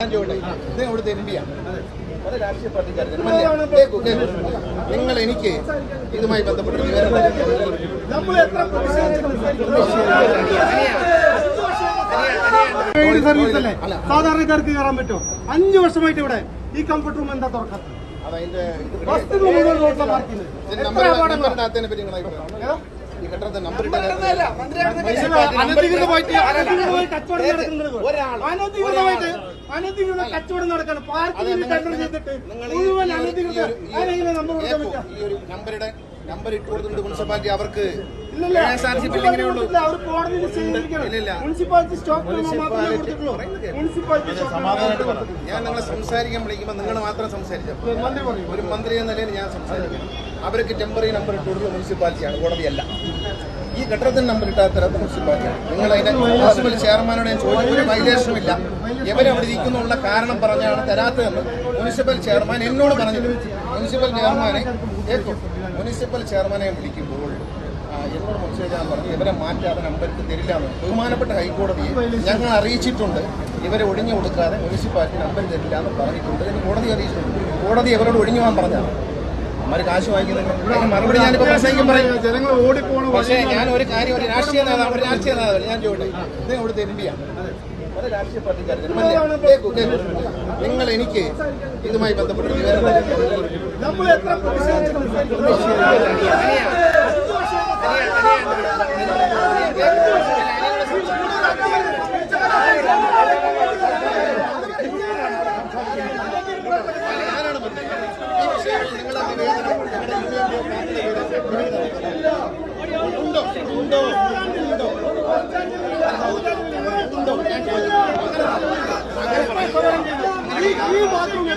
M പിയാണ് നിങ്ങൾ എനിക്ക് ഇതുമായി ബന്ധപ്പെട്ട് സാധാരണക്കാർക്ക് കയറാൻ പറ്റുമോ? അഞ്ചു വർഷമായിട്ട് ഇവിടെ ഈ കംഫർട്ട് റൂം എന്താ തുറക്കാത്തത്? റോഡിലെ നമ്പർ ഈ അനധികൃതമായിട്ട് അനധികൃതമായി കച്ചവടം നടക്കുന്നത് അനധികൃതമായിട്ട് അനധികൃത കച്ചവടം നടക്കാണ്. പാർക്കിംഗ് ടെൻഡർ ചെയ്തിട്ട് മുഴുവൻ അനധികൃത ആരെങ്കിലും നമ്മൾ കൊടുക്കാൻ പറ്റുക ഈ ഒരു നമ്പറുടെ നമ്പർ ഇട്ട് കൊടുത്തിട്ടുണ്ട് മുനിസിപ്പാലിറ്റി അവർക്ക്. ഞാൻ നിങ്ങളെ സംസാരിക്കാൻ വിളിക്കുമ്പോൾ നിങ്ങൾ മാത്രം സംസാരിച്ചു? ഒരു മന്ത്രി എന്ന നിലയിൽ ഞാൻ സംസാരിക്കും. അവർക്ക് ടെമ്പററി നമ്പർ ഇട്ട് കൊടുക്കുന്ന മുനിസിപ്പാലിറ്റിയാണ് കോടതിയല്ല. ഈ ഘട്ടത്തിൽ നമ്പർ ഇട്ടാൽ തരാത്ത മുനിസിപ്പാലിറ്റിയാണ് നിങ്ങൾ അതിന്റെ മുനിസിപ്പൽ ചെയർമാനോട് ഞാൻ ചോദിച്ചു. ഒരു വൈലേഷനുമില്ല ഇവരവിടെ ഇരിക്കുന്നുള്ള കാരണം പറഞ്ഞാണ് തരാത്തതെന്ന് മുനിസിപ്പൽ ചെയർമാൻ എന്നോട് പറഞ്ഞിട്ടുണ്ട് മുനിസിപ്പൽ ചെയർമാനെ മുനിസിപ്പൽ ചെയർമാനെ വിളിക്കുമ്പോൾ എന്നോട് മുനിസിപ്പൽ പറഞ്ഞു ഇവരെ മാറ്റാതെ നമ്പർക്ക് തരില്ല എന്ന്. ബഹുമാനപ്പെട്ട ഹൈക്കോടതിയെ ഞങ്ങൾ അറിയിച്ചിട്ടുണ്ട്. ഇവരെ ഒഴിഞ്ഞു കൊടുക്കാതെ മുനിസിപ്പാലിറ്റി നമ്പർ തരില്ല എന്ന് പറഞ്ഞിട്ടുണ്ട്. എന്ന് കോടതി അറിയിച്ചിട്ടുണ്ട്. കോടതി ഇവരോട് ഒഴിഞ്ഞു പോകാൻ പറഞ്ഞാണ് അമ്മര് കാശ് വാങ്ങിക്കുന്നുണ്ട് മറുപടി ഞാനിപ്പോ പ്രസംഗിക്കും പറയും. ജനങ്ങൾ ഓടിപ്പോണു പക്ഷേ ഞാൻ ഒരു കാര്യം ഒരു രാഷ്ട്രീയ നേതാവ് ഒരു രാഷ്ട്രീയ നേതാവ് ഞാൻ ചോദിക്കട്ടെ? ഇത് ഇവിടുത്തെ എം പിയാണ് രാഷ്ട്രീയ നിങ്ങൾ എനിക്ക് ഇതുമായി ബന്ധപ്പെട്ട് നമ്മൾ എത്ര बाथरूम